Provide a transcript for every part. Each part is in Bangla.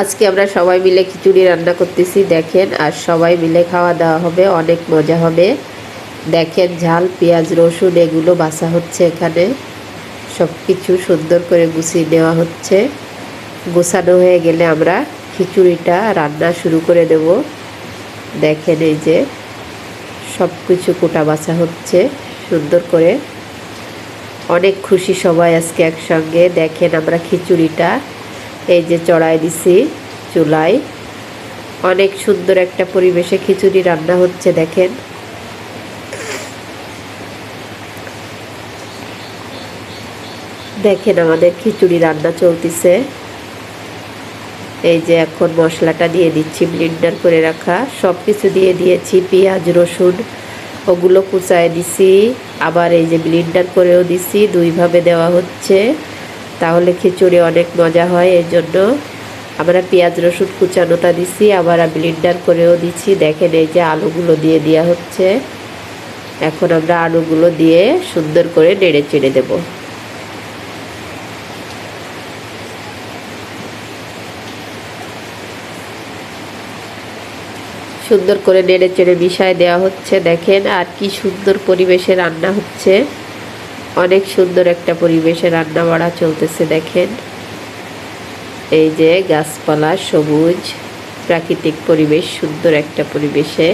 আজকে আমরা সবাই মিলে খিচুড়ি রান্না করতেছি, দেখেন, আর সবাই মিলে খাওয়া দাওয়া হবে, অনেক মজা হবে। দেখেন, ঝাল, পেঁয়াজ, রসুন, এগুলো বাসা হচ্ছে এখানে। সব কিছু সুন্দর করে গুছিয়ে নেওয়া হচ্ছে। গোছানো হয়ে গেলে আমরা খিচুড়িটা রান্না শুরু করে দেব। দেখেন, এই যে সব কিছু কোটা বাছা হচ্ছে সুন্দর করে। অনেক খুশি সবাই আজকে একসঙ্গে। দেখেন, আমরা খিচুড়িটা এই যে চড়াই দিছি চুলায় অনেক সুন্দর একটা পরিবেশে খিচুড়ি রান্না হচ্ছে, দেখেন। দেখেন আমাদের খিচুড়ি রান্না চলতেছে। এই যে এখন মশলাটা দিয়ে দিচ্ছি ব্লিন্ডার করে রাখা। সব কিছু দিয়ে দিয়েছি, পেঁয়াজ, রসুন, ওগুলো কুচায় দিছি। আবার এই যে ব্লিন্ডার করেও দিছি, দুইভাবে দেওয়া হচ্ছে। তাহলে খিচুড়ি অনেক মজা হয় এই জন্য আমরা পেঁয়াজ রসুন কুচানোটা দিছি, আবার ব্লিন্ডার করেও দিচ্ছি দেখেন এই যে আলুগুলো দিয়ে দেওয়া হচ্ছে। এখন আমরা আলুগুলো দিয়ে সুন্দর করে নেড়ে চেড়ে দেবো। সুন্দর করে নেড়ে চেড়ে মিশায় দেওয়া হচ্ছে, দেখেন আর কি সুন্দর পরিবেশে রান্না হচ্ছে। অনেক সুন্দর একটা পরিবেশে রান্না বাড়া চলতেছে, দেখেন। এই যে গাছপালা সবুজ, প্রাকৃতিক পরিবেশ, সুন্দর একটা পরিবেশে।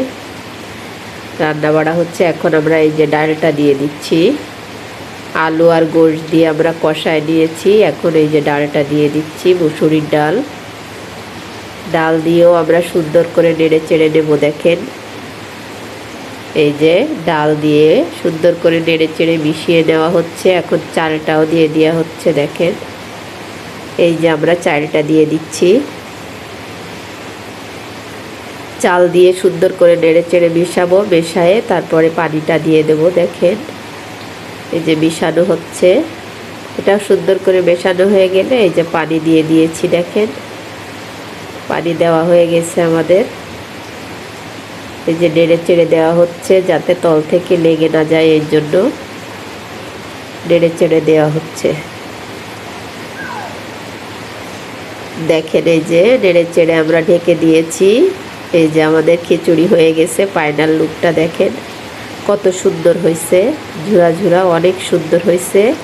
রান্না বাড়া হচ্ছে, এখন আমরা এই যে ডালটা দিয়ে দিচ্ছি। আলু আর গোশ দিয়ে আমরা কষায় নিয়েছি, এখন এই যে ডালটা দিয়ে দিচ্ছি, মুসুরির ডাল। ডাল দিয়েও আমরা সুন্দর করে নেড়ে চেড়ে নেব, দেখেন। এই যে ডাল দিয়ে সুন্দর করে নেড়ে চেড়ে মিশিয়ে নেওয়া হচ্ছে। এখন চালটাও দিয়ে দেওয়া হচ্ছে, দেখেন। এই যে আমরা চালটা দিয়ে দিচ্ছি। চাল দিয়ে সুন্দর করে নেড়ে চেড়ে মিশাবো, মেশায়ে তারপরে পানিটা দিয়ে দেব, দেখেন। এই যে মিশানো হচ্ছে। এটা সুন্দর করে মেশানো হয়ে গেলে এই যে পানি দিয়ে দিয়েছি, দেখেন। পানি দেওয়া হয়ে গেছে আমাদের। এই যে নেড়ে চেড়ে দেওয়া হচ্ছে যাতে তল থেকে লেগে না যায় এই জন্য। নেড়ে চেড়ে দেওয়া হচ্ছে। দেখেন এই যে নেড়ে চেড়ে আমরা ঢেকে দিয়েছি। এই যে আমাদের খিচুড়ি হয়ে গেছে ফাইনাল লুকটা দেখেন। কত সুন্দর হয়েছে, ঝুরা ঝুরা অনেক সুন্দর হয়েছে।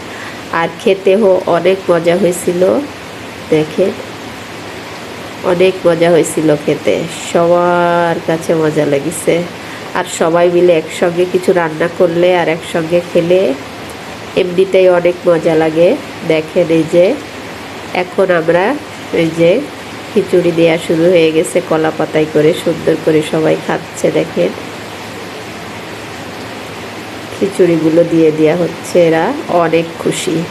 আর খেতেও অনেক মজা হয়েছিল। দেখেন। অনেক মজা হয়েছিল খেতে। সবার কাছে মজা লাগিছে। আর সবাই মিলে একসঙ্গে কিছু রান্না করলে আর একসঙ্গে খেলে এমনিতেই অনেক মজা লাগে। দেখেন এই যে, এখন আমরা এই যে খিচুড়ি দেওয়া শুরু হয়ে গেছে, কলা পাতায় করে সুন্দর করে সবাই খাচ্ছে, দেখেন। খিচুড়িগুলো দিয়ে দেওয়া হচ্ছে এরা, অনেক খুশি।